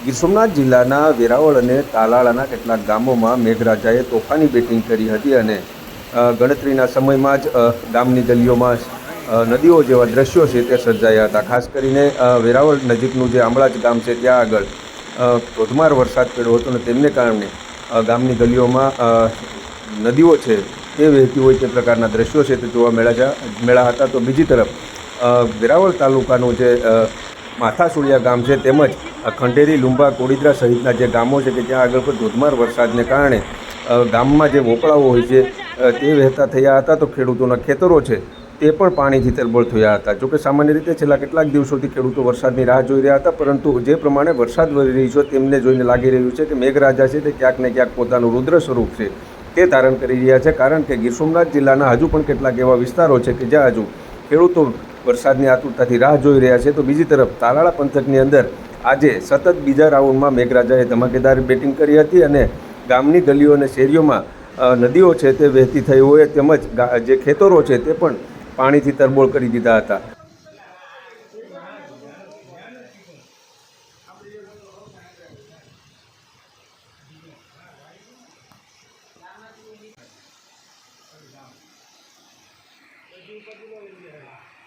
ગીર સોમનાથ જિલ્લાના વેરાવળ અને તાલાળાના કેટલાક ગામોમાં મેઘરાજાએ તોફાની બેટિંગ કરી હતી અને ગણતરીના સમયમાં જ ગામની ગલીઓમાં નદીઓ જેવા દ્રશ્યો છે તે સર્જાયા હતા. ખાસ કરીને વેરાવળ નજીકનું જે આંબળાજ ગામ છે ત્યાં આગળ ધોધમાર વરસાદ પડ્યો હતો અને તેમને કારણે ગામની ગલીઓમાં નદીઓ છે તે વહેતી હોય તે પ્રકારના દ્રશ્યો છે તે જોવા મળ્યા મેળા હતા તો બીજી તરફ વેરાવળ તાલુકાનું જે માથાસુળિયા ગામ છે તેમજ અ, ખંડેરી લુંબા કોડીદ્રા સહિતના જે ગામો છે કે ત્યાં આગળ પણ ધોધમાર વરસાદને કારણે ગામમાં જે વોપળાઓ હોય છે તે વહેતા થયા હતા. તો ખેડૂતોના ખેતરો છે તે પણ પાણીથી તરબળ થયા હતા. જોકે સામાન્ય રીતે છેલ્લા કેટલાક દિવસોથી ખેડૂતો વરસાદની રાહ જોઈ રહ્યા હતા પરંતુ જે પ્રમાણે વરસાદ વરી રહ્યો છે તેમને જોઈને લાગી રહ્યું છે કે મેઘરાજા છે તે ક્યાંક ને ક્યાંક પોતાનું રુદ્ર સ્વરૂપ છે તે ધારણ કરી રહ્યા છે. કારણ કે ગીર સોમનાથ જિલ્લાના હજુ પણ કેટલાક એવા વિસ્તારો છે કે જ્યાં હજુ ખેડૂતો વરસાદની આતુરતાથી રાહ જોઈ રહ્યા છે. તો બીજી તરફ તાલાળા પંથકની અંદર આજે સતત બીજા રાઉન્ડમાં મેઘરાજાએ ધમાકેદાર બેટિંગ કરી હતી અને ગામની ગલીઓ અને શેરીઓમાં નદીઓ છે તે વહેતી થઈ હોય તેમજ જે ખેતરો છે તે પણ પાણીથી તરબોળ કરી દીધા હતા. Thank પછી